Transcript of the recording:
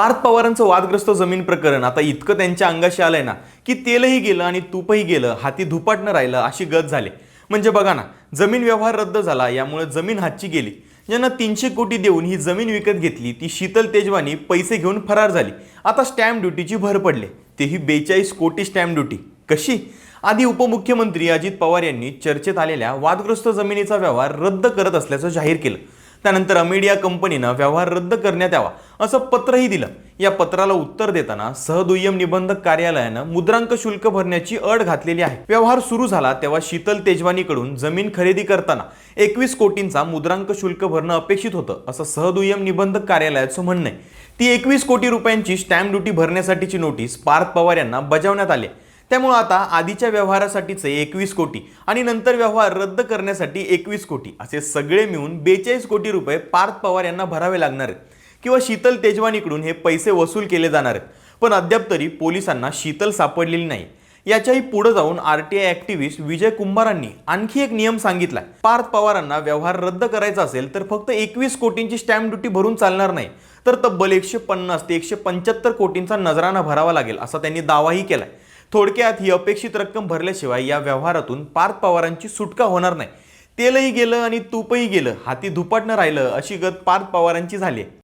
पार्थ पवारांचं वादग्रस्त जमीन प्रकरण. आता इतकं त्यांच्या अंगाशी आलंय ना की तेलही गेलं आणि तूपही गेलं हाती धुपाटणं राहिलं अशी गत झाली. म्हणजे बघा ना जमीन व्यवहार रद्द झाला यामुळे जमीन हातची गेली. ज्यांना तीनशे कोटी देऊन ही जमीन विकत घेतली ती शीतल तेजवानी पैसे घेऊन फरार झाली. आता स्टॅम्प ड्युटीची भर पडले. तेही बेचाळीस कोटी स्टॅम्प ड्युटी. कशी? आधी उपमुख्यमंत्री अजित पवार यांनी चर्चेत आलेल्या वादग्रस्त जमिनीचा व्यवहार रद्द करत असल्याचं जाहीर केलं. त्यानंतर अमेडिया कंपनीनं व्यवहार रद्द करण्यात यावा असं पत्रही दिलं. या पत्राला उत्तर देताना सहदुय्यम निबंधक कार्यालयानं मुद्रांक शुल्क भरण्याची अट घातलेली आहे. व्यवहार सुरू झाला तेव्हा शीतल तेजवानीकडून जमीन खरेदी करताना एकवीस कोटींचा मुद्रांक शुल्क भरणं अपेक्षित होतं असं सहदुय्यम निबंधक कार्यालयाचं म्हणणं आहे. ती एकवीस कोटी रुपयांची स्टॅम्प ड्युटी भरण्यासाठीची नोटीस पार्थ पवार यांना बजावण्यात आली आहे. त्यामुळं आता आधीच्या व्यवहारासाठीचे एकवीस कोटी आणि नंतर व्यवहार रद्द करण्यासाठी एकवीस कोटी असे सगळे मिळून बेचाळीस कोटी रुपये पार्थ पवार यांना भरावे लागणार आहेत. किंवा शीतल तेजवानीकडून हे पैसे वसूल केले जाणार आहेत. पण अद्याप तरी पोलिसांना शीतल सापडलेली नाही. याच्याही पुढे जाऊन R T I activist Vijay कुंभारांनी आणखी एक नियम सांगितलाय. पार्थ पवारांना व्यवहार रद्द करायचा असेल तर फक्त एकवीस कोटींची स्टॅम्प ड्युटी भरून चालणार नाही. तर तब्बल एकशे पन्नास ते एकशे पंच्याहत्तर कोटींचा नजराना भरावा लागेल असा त्यांनी दावाही केलाय. थोडक्यात ही अपेक्षित रक्कम भरल्याशिवाय या व्यवहारातून पार्थ पवारांची सुटका होणार नाही. तेलही गेलं आणि तूपही गेलं. हाती धुपाटणं राहिलं अशी गत पार्थ पवारांची झाली आहे.